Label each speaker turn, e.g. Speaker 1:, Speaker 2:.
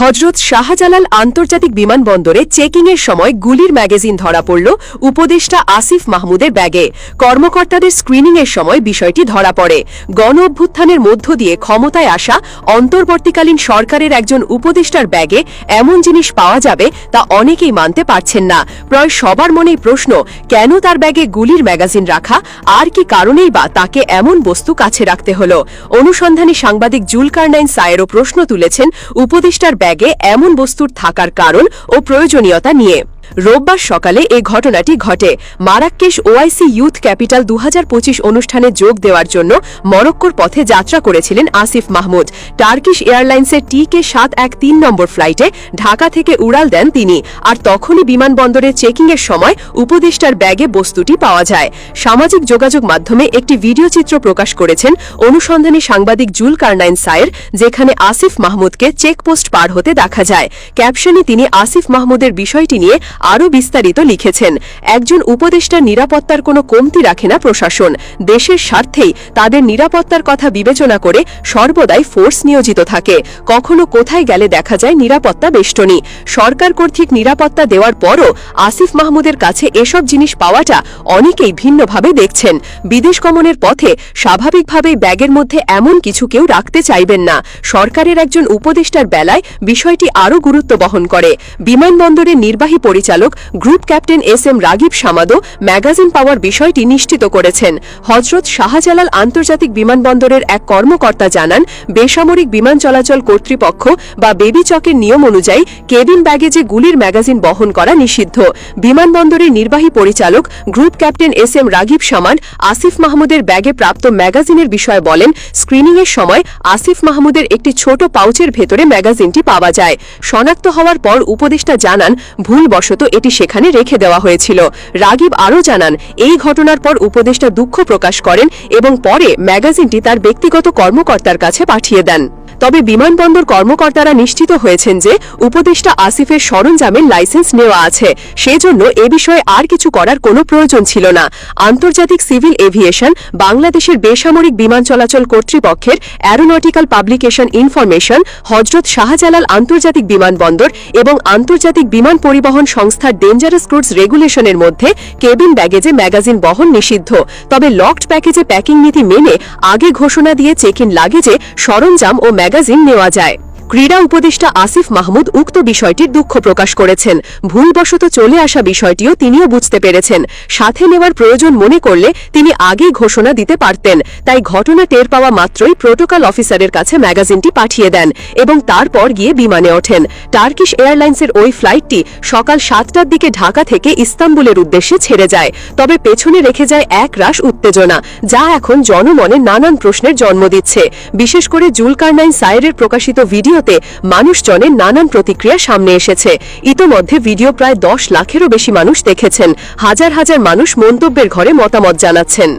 Speaker 1: হজরত শাহজালাল আন্তর্জাতিক বিমানবন্দরে চেকিংয়ের সময় গুলির ম্যাগাজিন ধরা পড়ল উপদেষ্টা আসিফ মাহমুদের ব্যাগে। কর্মকর্তাদের স্ক্রিনিংয়ের সময় বিষয়টি ধরা পড়ে। গণ অভ্যুত্থানের মধ্য দিয়ে ক্ষমতায় আসা অন্তর্বর্তীকালীন সরকারের একজন উপদেষ্টার ব্যাগে এমন জিনিস পাওয়া যাবে তা অনেকেই মানতে পারছেন না। প্রায় সবার মনেই প্রশ্ন, কেন তার ব্যাগে গুলির ম্যাগাজিন রাখা? আর কি কারণেই বা তাকে এমন বস্তু কাছে রাখতে হল? অনুসন্ধানী সাংবাদিক জুলকারনাইন সায়েরও প্রশ্ন তুলেছেন, উপদেষ্টার ব্যাগে এমন বস্তুর থাকার কারণ ও প্রয়োজনীয়তা নিয়ে। রোববার সকালে এ ঘটনাটি ঘটে। মারাক্কেশ ওআইসি ইউথ ক্যাপিটাল দু হাজার পঁচিশ অনুষ্ঠানে যোগ দেওয়ার জন্য মরক্কোর পথে যাত্রা করেছিলেন আসিফ মাহমুদ। টার্কিশ এয়ারলাইন্সের টি কে সাত এক তিন নম্বর ফ্লাইটে ঢাকা থেকে উড়াল দেন তিনি। আর তখনই বিমানবন্দরে চেকিংয়ের সময় উপদেষ্টার ব্যাগে বস্তুটি পাওয়া যায়। সামাজিক যোগাযোগ মাধ্যমে একটি ভিডিও চিত্র প্রকাশ করেছেন অনুসন্ধানী সাংবাদিক জুল কারনাইন সায়ের, যেখানে আসিফ মাহমুদকে চেকপোস্ট পার হতে দেখা যায়। ক্যাপশনে তিনি আসিফ মাহমুদের বিষয়টি নিয়ে আরও বিস্তারিত লিখেছেন। একজন উপদেষ্টার নিরাপত্তার কোনো কমতি রাখে না প্রশাসন। দেশের স্বার্থেই তাদের নিরাপত্তার কথা বিবেচনা করে সর্বদাই ফোর্স নিয়োজিত থাকে। কখনো কোথায় গেলে দেখা যায় নিরাপত্তা বেষ্টনী। সরকার কর্তৃক নিরাপত্তা দেওয়ার পরও আসিফ মাহমুদের কাছে এসব জিনিস পাওয়াটা অনেকেই ভিন্নভাবে দেখছেন। বিদেশ গমনের পথে স্বাভাবিকভাবেই ব্যাগের মধ্যে এমন কিছু কেউ রাখতে চাইবেন না। সরকারের একজন উপদেষ্টার বেলায় বিষয়টি আরও গুরুত্ব বহন করে। বিমানবন্দরের নির্বাহী পরিচালক group captain S M Ragib সামাদো magazine পাওয়ার বিষয়টি নিশ্চিত করেছেন। হজরত শাহজালাল আন্তর্জাতিক বিমানবন্দরের এক কর্মকর্তা জানান, বেসামরিক বিমান চলাচল কর্তৃপক্ষ বা বেবি চকের নিয়ম অনুযায়ী কেবিন ব্যাগেজে গুলির ম্যাগাজিন বহন করা নিষিদ্ধ। বিমানবন্দরের নির্বাহী পরিচালক group captain S M Ragib Saman Asif মাহমুদের ব্যাগে প্রাপ্ত ম্যাগাজিনের বিষয়ে বলেন, স্ক্রিনিংয়ের সময় আসিফ মাহমুদের একটি ছোট পাউচের ভেতরে ম্যাগাজিনটি পাওয়া যায়। শনাক্ত হওয়ার পর উপদেষ্টা জানান, ভুলবশত এটি সেখানে রেখে দেওয়া হয়েছিল। রাগিব আরও জানান, এই ঘটনার পর উপদেষ্টা দুঃখ প্রকাশ করেন এবং পরে ম্যাগাজিনটি তার ব্যক্তিগত কর্মকর্তার কাছে পাঠিয়ে দেন। তবে বিমানবন্দর কর্মকর্তারা নিশ্চিত হয়েছেন যে উপদেষ্টা আসিফের সরঞ্জামের লাইসেন্স নেওয়া আছে। সেজন্য এ বিষয়ে আর কিছু করার কোনো প্রয়োজন ছিল না। আন্তর্জাতিক সিভিল এভিয়েশন, বাংলাদেশের বেসামরিক বিমান চলাচল কর্তৃপক্ষের অ্যারোনটিক্যাল পাবলিকেশন ইনফরমেশন, হজরত শাহজালাল আন্তর্জাতিক বিমানবন্দর এবং আন্তর্জাতিক বিমান পরিবহন সংস্থার ডেঞ্জারাস ক্রুডস রেগুলেশনের মধ্যে কেবিন ব্যাগেজে ম্যাগাজিন বহন নিষিদ্ধ। তবে লকড প্যাকেজে প্যাকিং নীতি মেনে আগে ঘোষণা দিয়ে চেক ইন লাগেজে সরঞ্জাম ও ম্যাগাজিন নেওয়া যায়। ক্রীড়া উপদেষ্টা আসিফ মাহমুদ উক্ত বিষয়টির দুঃখ প্রকাশ করেছেন। ভুলবশত চলে আসা বিষয়টিও তিনিও বুঝতে পেরেছেন। সাথে নেওয়ার প্রয়োজন মনে করলে তিনি আগেই ঘোষণা দিতে পারতেন। তাই ঘটনা টের পাওয়া মাত্রই প্রোটোকল অফিসারের কাছে ম্যাগাজিনটি পাঠিয়ে দেন এবং তারপর গিয়ে বিমানে ওঠেন। টার্কিশ এয়ারলাইন্সের ওই ফ্লাইটটি সকাল সাতটার দিকে ঢাকা থেকে ইস্তাম্বুলের উদ্দেশ্যে ছেড়ে যায়। তবে পেছনে রেখে যায় এক রাশ উত্তেজনা, যা এখন জনমনে নানান প্রশ্নের জন্ম দিচ্ছে। বিশেষ করে জুলকারনাইন সায়েরের প্রকাশিত ভিডিওতে মানুষজনের নানান প্রতিক্রিয়া সামনে এসেছে। ইতোমধ্যে ভিডিও প্রায় দশ লাখেরও বেশি মানুষ দেখেছেন। হাজার হাজার মানুষ মন্তব্যের ঘরে মতামত জানাচ্ছেন।